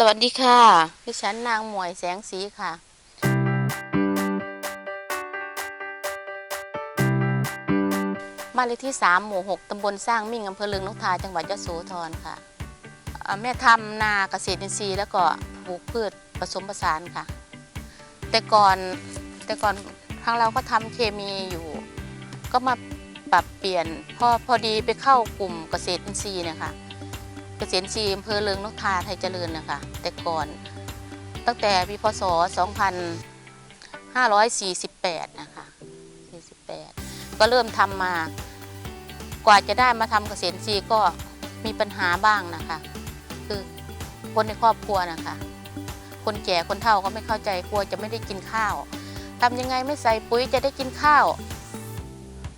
สวัสดีค่ะดิฉันนางหมวยแสงสีค่ะ บ้านเลขที่ 3 หมู่ 6 ตำบลสร้างมิ่ง อำเภอเลืองนกทา จังหวัดยะโสธรค่ะอ่าแม่ทำนาเกษตรอินทรีย์แล้วก็ปลูกพืชผสมผสานค่ะ แต่ก่อนแต่ก่อนทางเราก็ทำเคมีอยู่ ก็มาปรับเปลี่ยน พอพอดีไปเข้ากลุ่มเกษตรอินทรีย์เนี่ยค่ะ เกษตรอินทรีอำเภอเลืองนกทาไทยเจริญนะคะแต่ก่อนตั้งแต่ปีพศ 2548 นะคะ 48 ก็เริ่มทำมา กว่าจะได้มาทำเกษตรซีก็มีปัญหาบ้างนะคะ คือคนในครอบครัวนะคะ คนแก่คนเฒ่าก็ไม่เข้าใจกลัวจะไม่ได้กินข้าวทำยังไงไม่ใส่ปุ๋ยจะได้กินข้าว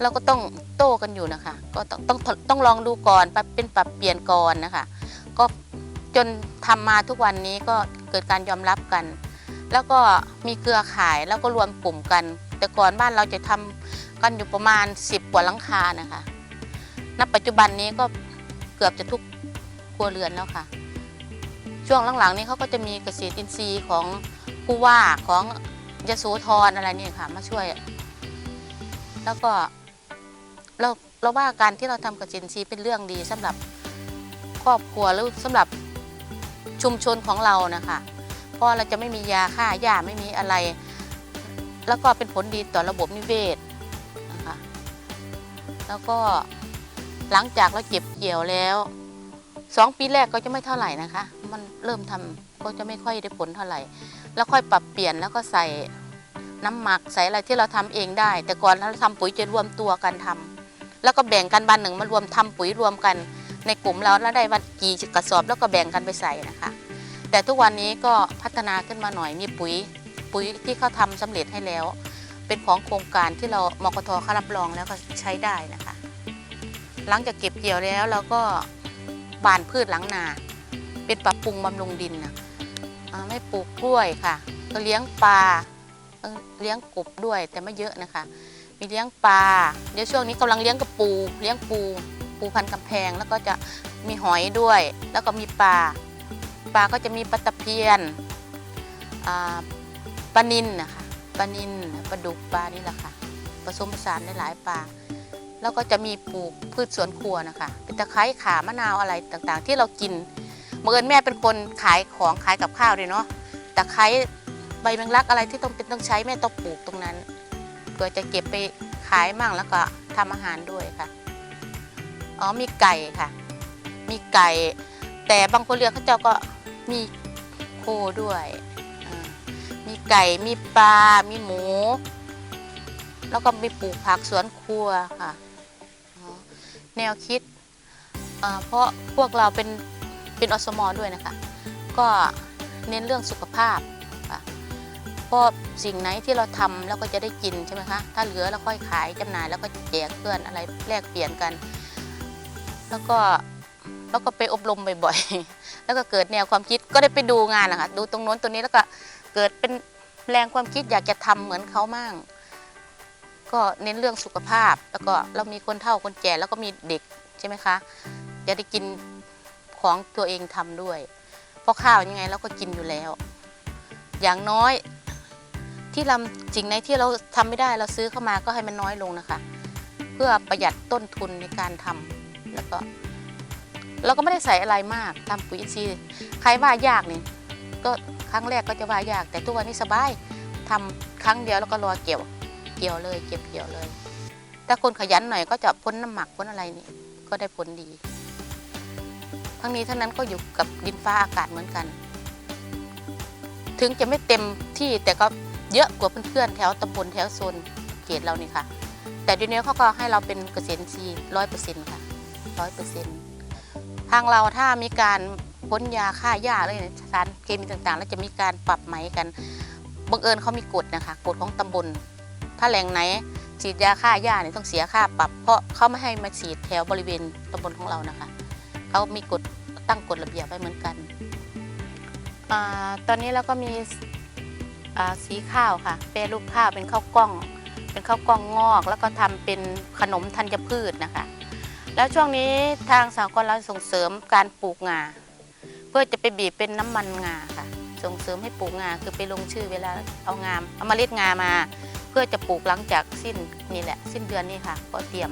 เราก็ต้องโต้กันอยู่นะคะ ก็ต้องต้องต้องลองดูก่อนปรับเป็นปรับเปลี่ยนก่อนนะคะ ก็จนทำมาทุกวันนี้ก็เกิดการยอมรับกัน แล้วก็มีเครือข่ายแล้วก็รวมกลุ่มกัน แต่ก่อนบ้านเราจะทำกันอยู่ประมาณ 10 กว่าหลังคานะคะ ณ ปัจจุบันนี้ก็เกือบจะทุกครัวเรือนแล้วค่ะ ช่วงหลังๆนี้เขาก็จะมีเกษตรอินทรีย์ของผู้ว่าของยโสธรอะไรนี่ค่ะ มาช่วย แล้วก็ เราเราว่าการที่เราทำเกษตรอินทรีเป็นเรื่องดีสำหรับครอบครัวหรือสำหรับชุมชนของเรานะคะเพราะเราจะไม่มียาฆ่าหญ้าไม่มีอะไร แล้วก็เป็นผลดีต่อระบบนิเวศนะคะแล้วก็หลังจากเราเก็บเกี่ยวแล้วสองปีแรกก็จะไม่เท่าไหร่นะคะ มันเริ่มทำก็จะไม่ค่อยได้ผลเท่าไหร่ แล้วค่อยปรับเปลี่ยนแล้วก็ใส่น้ำหมักใส่อะไรที่เราทำเองได้ แต่ก่อนเราทำปุ๋ยจะรวมตัวกันทำ แล้วก็แบ่งกันบันหนึ่งมารวมทำปุ๋ยรวมกันในกลุ่มเราแล้วได้วันกี่กระสอบแล้วก็แบ่งกันไปใส่นะคะ แต่ทุกวันนี้ก็พัฒนาขึ้นมาหน่อยมีปุ๋ย ปุ๋ยที่เขาทำสำเร็จให้แล้ว เป็นของโครงการที่เรามกทเขารับรองแล้วก็ใช้ได้นะคะ หลังจากเก็บเกี่ยวแล้วเราก็บานพืชหลังนา เป็นปรับปรุงบำรุงดินนะไม่ปลูกกล้วยค่ะก็เลี้ยงปลาเอ่อเลี้ยงกบด้วยแต่ไม่เยอะนะคะ มีเลี้ยงปลาเดี๋ยวช่วงนี้กำลังเลี้ยงกระปู เลี้ยงปู ปูพันกำแพงแล้วก็จะมีหอยด้วย แล้วก็มีปลาปลาก็จะมีปลาตะเพียนปลานินนะคะปลานินปลาดุกปลานี่แหละค่ะผสมผสานหลายปลาแล้วก็จะมีปลูกพืชสวนครัวนะคะเป็นตะไคร้ขามะนาวอะไรต่างๆ ที่เรากินเมื่อเอิญแม่เป็นคนขายของขายกับข้าวเลยเนาะตะไคร้ใบแมงลักอะไรที่ต้องเป็นต้องใช้แม่ต้องปลูกตรงนั้น พื่อจะเก็บไปขายมั่งแล้วก็ทำอาหารด้วยค่ะ อ๋อมีไก่ค่ะ มีไก่ แต่บางคนเรือนเขาเจ้าก็มีโคด้วยมีไก่มีปลา มีหมู แล้วก็มีปลูกผักสวนครัวค่ะแนวคิด เพราะพวกเราเป็นเป็นอสมอด้วยนะคะ ก็เน้นเรื่องสุขภาพ เพราะสิ่งไหนที่เราทำแล้วก็จะได้กินใช่ไหมคะ ถ้าเหลือเราค่อยขายจำหน่ายแล้วก็แจกเพื่อนอะไรแลกเปลี่ยนกัน แล้วก็แล้วก็ไปอบรมบ่อยๆ แล้วก็เกิดแนวความคิดก็ได้ไปดูงานนะคะดูตรงโน้นตัวนี้แล้วก็เกิดเป็นแรงความคิดอยากจะทำเหมือนเขามั่งก็เน้นเรื่องสุขภาพ แล้วก็เรามีคนเฒ่าคนแก่แล้วก็มีเด็กใช่ไหมคะจะได้กินของตัวเองทำด้วย เพราะข้าวยังไงเราก็กินอยู่แล้ว อย่างน้อย ที่เราสิ่งไหนที่เราทำไม่ได้เราซื้อเข้ามาก็ให้มันน้อยลงนะคะ เพื่อประหยัดต้นทุนในการทำแล้วก็ เราก็ไม่ได้ใส่อะไรมากทำปุ๋ยอินทรีย์ใครว่ายากนี่ก็ครั้งแรกก็จะว่ายาก แต่ทุกวันนี้สบายทำครั้งเดียวแล้วก็รอเกี่ยวเกี่ยวเลยเก็บเกี่ยวเลย ถ้าคนขยันหน่อยก็จะพ้นน้ำหมักพ้นอะไรนี่ก็ได้ผลดี ทั้งนี้ทั้งนั้นก็อยู่กับดินฟ้าอากาศเหมือนกัน ถึงจะไม่เต็มที่แต่ก็ เยอะกว่าเพื่อนๆแถวตำบลแถวโซนเขตเรานี่ค่ะ แต่เดียวนี้เขาก็ให้เราเป็นเกษตรอินทรีร้อยเปอร์เซ็นต์ค่ะร้อยเปอร์เซ็นต์ทางเราถ้ามีการพ้นยาฆ่าหญ้าอะไรเนี่ยสารเคมีต่างๆ แล้วจะมีการปรับไหมกันบังเอิญเขามีกฎนะคะกฎของตำบล ถ้าแหล่งไหนฉีดยาฆ่าหญ้าเนี่ยต้องเสียค่าปรับ เพราะเขาไม่ให้มาฉีดแถวบริเวณตำบลของเรานะคะเขามีกฎตั้งกฎระเบียบไว้เหมือนกันอตอนนี้เราก็มี สีข้าวค่ะ แปรรูปข้าวเป็นข้าวกล้อง เป็นข้าวกล้องงอก แล้วก็ทำเป็นขนมธัญพืชนะคะ แล้วช่วงนี้ทางสากลเราส่งเสริมการปลูกงา เพื่อจะไปบีบเป็นน้ำมันงาค่ะ ส่งเสริมให้ปลูกงาคือไปลงชื่อเวลาเอางามเอาเมล็ดงามา เพื่อจะปลูกหลังจากสิ้นนี่แหละ สิ้นเดือนนี้ค่ะ ก็เตรียม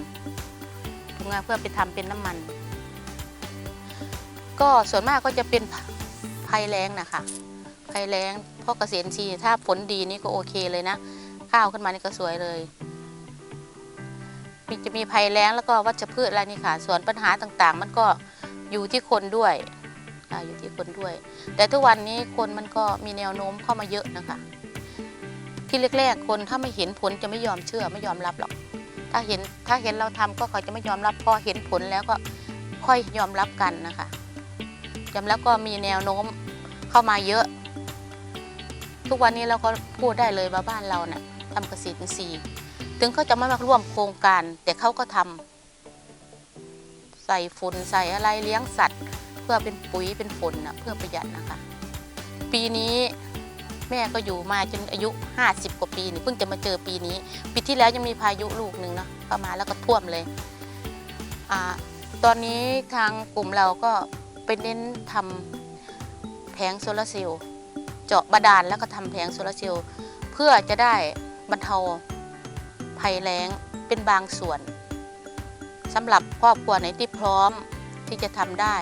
ปลูกงาเพื่อไปทำเป็นน้ำมัน ก็ส่วนมากก็จะเป็นภัยแรงนะคะภัยแรง ราะเกษตรทีถ้าผลดีนี่ก็โอเคเลยนะ ข้าวขึ้นมานี่ก็สวยเลย มีจะมีภัยแล้งแล้วก็วัชพืชอะไรนี่ค่ะ ส่วนปัญหาต่างๆ มันก็อยู่ที่คนด้วยออยู่ที่คนด้วย แต่ทุกวันนี้คนมันก็มีแนวโน้มเข้ามาเยอะนะคะ ที่แรกๆคนถ้าไม่เห็นผลจะไม่ยอมเชื่อไม่ยอมรับหรอก ถ้าเห็นถ้าเห็นเราทำก็เขาจะไม่ยอมรับพอเห็นผลแล้วก็ค่อยยอมรับกันนะคะยอมรับก็มีแนวโน้มเข้ามาเยอะ ทุกวันนี้เราก็พูดได้เลยว่าบ้านเราเนี่ยทำเกษตรอินทรีย์ถึงเขาจะไม่มาร่วมโครงการ แต่เขาก็ทำใส่ฝุ่นใส่อะไรเลี้ยงสัตว์ เพื่อเป็นปุ๋ยเป็นฝนนะเพื่อประหยัดนะคะ ปีนี้แม่ก็อยู่มาจนอายุ 50 กว่าปีนี่เพิ่งจะมาเจอปีนี้ ปีที่แล้วยังมีพายุลูกหนึ่งเนาะเข้ามาแล้วก็ท่วมเลยอาตอนนี้ทางกลุ่มเราก็ไปเน้นทำแผงโซลาร์เซลล์ เจาะบาดาลแล้วก็ทำแผงโซลาร์เซลล์เพื่อจะได้บรรเทาภัยแล้งเป็นบางส่วนสำหรับครอบครัวไหนที่พร้อมที่จะทำได้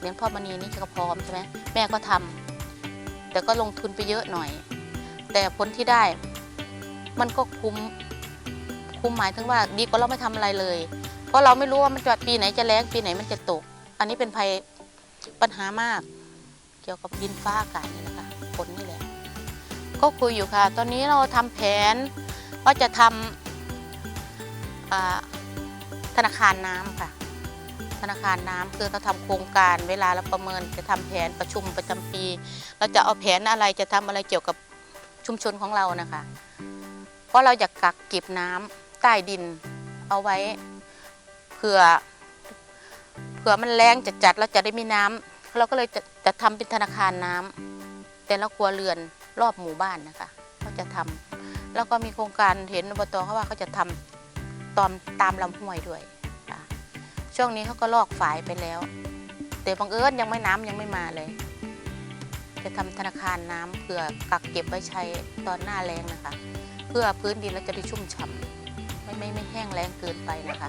เลี้ยงพ่อมณีนี่ก็พร้อมใช่ไหมแม่ก็ทำแต่ก็ลงทุนไปเยอะหน่อย แต่ผลที่ได้มันก็คุ้มคุ้มหมายถึงว่าดีกว่าเราไม่ทำอะไรเลย เพราะเราไม่รู้ว่ามันจะปีไหนจะแล้งปีไหนมันจะตก อันนี้เป็นภัยปัญหามาก เกี่ยวกับดินฟ้าอากาศนี่แหละ ค่ะฝนนี่แหละก็คุยอยู่ค่ะ ตอนนี้เราทำแผนว่าจะทำอ่าธนาคารน้ำค่ะ ธนาคารน้ำคือเราทำโครงการเวลาเราประเมินจะทำแผนประชุมประจำปี เราจะเอาแผนอะไรจะทำอะไรเกี่ยวกับชุมชนของเรานะคะ เพราะเราอยากกักเก็บน้ำใต้ดินเอาไว้เผื่อเผื่อมันแรงจัดจัดๆเราจะได้มีน้ำเราก็เลยจะจะทำเป็นธนาคารน้ำ แต่ละครัวเรือนรอบหมู่บ้านนะคะก็จะทำแล้วก็มีโครงการเห็นอบตเขาว่าเขาจะทำตอมตามลำห้วยด้วยช่วงนี้เขาก็ลอกฝายไปแล้ว แต่บังเอิญยังไม่น้ำยังไม่มาเลย จะทำธนาคารน้ำเพื่อกักเก็บไว้ใช้ตอนหน้าแรงนะคะ เพื่อพื้นดินเราจะได้ชุ่มฉ่ำไม่ไม่ไม่แห้งแล้งเกินไปนะคะ